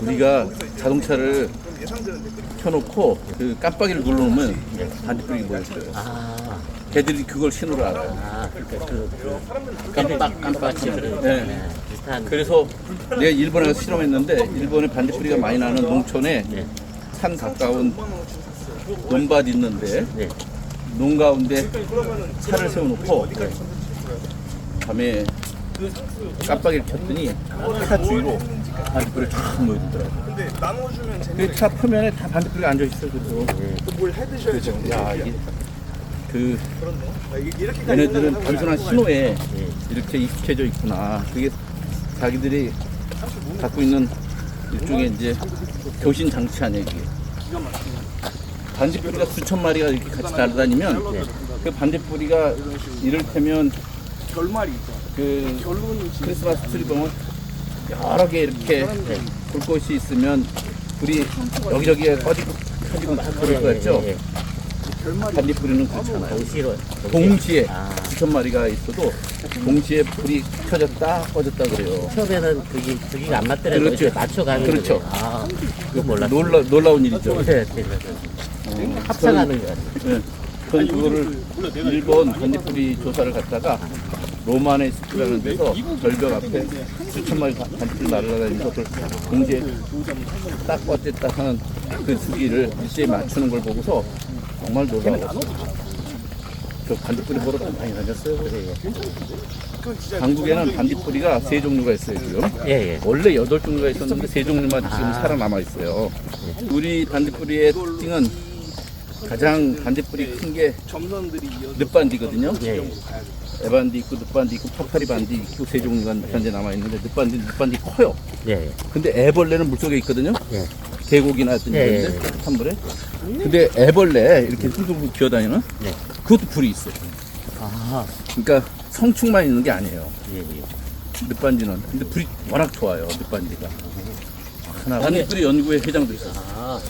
우리가 자동차를 켜놓고 그 깜빡이를 눌러놓으면 반딧불이 보였어요. 아, 걔들이 그걸 신호로 알아요. 아, 그러니까 그, 그 깜빡 깜빡 치는 네. 네. 비슷한. 그래서 내가 일본에 가서 실험했는데 일본에 반딧불이가 많이 나는 농촌에 네. 산 가까운 논밭 있는데 네. 농 가운데 차를 세워놓고 밤에 깜빡이를 켰더니 차 주위로 반딧불이 쫙 모여들더라고요. 근데 나눠주면 재미 그차 표면에 다 반딧불이 앉아있어요. 그래서 뭘 해드셔야 죠. 야 이게 그 그렇네. 아, 이게 이렇게까지 얘네들은 하고 단순한 신호에 네. 이렇게 익숙해져 있구나. 그게 자기들이 갖고 있는 일종의 이제 교신 장치 아니야 이게. 반딧불이가 수천 마리가 이렇게 같이 날아다니면 그 반딧불이가 이를테면 결말이 있죠. 그 크리스마스 트리 보면 여러 개 이렇게 불꽃이 있으면 불이 여기저기에 꺼지고 켜지고 막 그럴 거 같죠? 예, 예. 반딧 불이는 그렇잖아요. 동시로. 동시에 아. 수천 마리가 있어도 동시에 불이 켜졌다 꺼졌다 그래요. 처음에는 그게 저기가 안 맞더라도 그렇죠. 이렇게 맞춰가는 그렇죠. 거예요. 아, 그거 몰랐어. 놀라, 놀라운 일이죠. 네, 네, 네. 합성하는 거 같아요. 네. 전 그거를 일본 반딧불이 조사를 갔다가 로마네스크라는 데서 절벽 앞에 수천 마리 반- 반딧불이 날아다니면서 그걸 동시에 딱 껐댔다 하는 그 수기를 일제히 맞추는 걸 보고서 정말 놀라웠어요. 저 반딧불이 보러 많이 다녔어요. 한국에는 반딧불이가 세 종류가 있어요 지금. 예, 예. 원래 여덟 종류가 있었는데 세 종류만 지금 살아남아 있어요. 우리 반딧불이의 특징은 가장 반딧불이 큰 게 점선들이 이어서 늪반디거든요. 예, 예. 에반디 있고 늪반디 있고 파파리 반디 있고 세 종류가 현재 남아 있는데 늪반디 늪반디 커요. 예, 예. 근데 애벌레는 물속에 있거든요. 예. 계곡이나 어떤 예, 이런 예, 데한 물에. 근데 애벌레 이렇게 훌훌 기어다니는 예. 그것도 불이 있어요. 아, 그러니까 성충만 있는 게 아니에요. 예, 예. 늪반지는. 근데 불이 워낙 좋아요. 늪반지가. 하나. 반딧불이 연구회 회장도 있어요. 아,